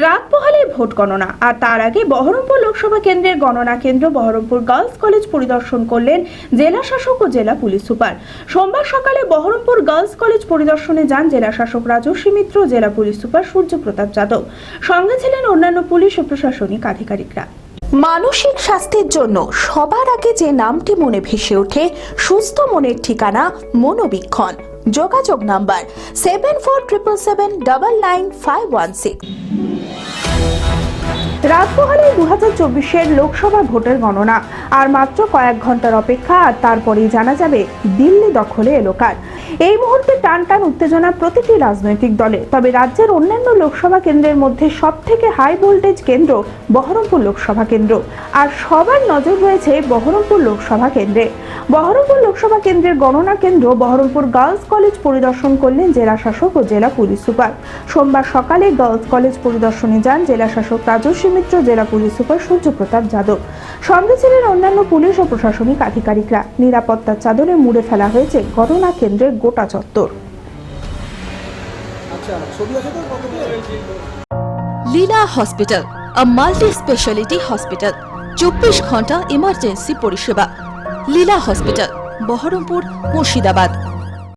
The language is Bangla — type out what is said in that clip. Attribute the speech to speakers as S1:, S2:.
S1: রাত পোহালে ভোট গণনা। আর তার আগে বহরমপুর লোকসভা কেন্দ্রের গণনা কেন্দ্র বহরমপুর গার্লস কলেজ পরিদর্শন করলেন জেলা শাসক ও জেলা পুলিশ সুপার। সোমবার সকালে বহরমপুর গার্লস কলেজ পরিদর্শনে যান জেলা শাসক রাজস্বী মিত্র, জেলা পুলিশ সুপার সূর্যপ্রতাপ যাদব। সঙ্গে ছিলেন অন্যান্য পুলিশ ও প্রশাসনিক আধিকারিকরা।
S2: মানসিক স্বাস্থ্যের জন্য সবার আগে যে নামটি মনে ভেসে ওঠে, সুস্থ মনের ঠিকানা মনোবীক্ষণ। যোগাযোগ number seven four triple seven double nine five one six
S1: রাত পোহালে দু হাজার চব্বিশের লোকসভা ভোটের গণনা। আর মাত্র কয়েক ঘণ্টার অপেক্ষা, আর তারপরেই জানা যাবে দিল্লি দখলে এলোকার এই মুহূর্তে টান টান উত্তেজনা প্রতিটি রাজনৈতিক দলে তবে রাজ্যের অন্যান্য লোকসভা কেন্দ্রের মধ্যে সব থেকে হাই ভোল্টেজ কেন্দ্র বহরমপুর লোকসভা কেন্দ্র। আর সবার নজর রয়েছে বহরমপুর লোকসভা কেন্দ্রে। বহরমপুর লোকসভা কেন্দ্রের গণনা কেন্দ্র বহরমপুর গার্লস কলেজ পরিদর্শন করলেন জেলা শাসক ও জেলা পুলিশ সুপার। সোমবার সকালে গার্লস কলেজ পরিদর্শনে যান জেলা শাসক রাজস্বী মিত্র জেলা পুলিশ সুপার সূর্যপ্রতাপ যাদব। সঙ্গে ছিলেন অন্যান্য পুলিশ ও প্রশাসনিক আধিকারিকরা। নিরাপত্তার চাদরে মুড়ে ফেলা হয়েছে গণনা কেন্দ্রের গোটা চত্বর।
S3: আচ্ছা
S4: Leela hospital a multi speciality hospital চব্বিশ ঘণ্টা ইমার্জেন্সি পরিষেবা। লীলা হসপিটাল বহরমপুর মুর্শিদাবাদ।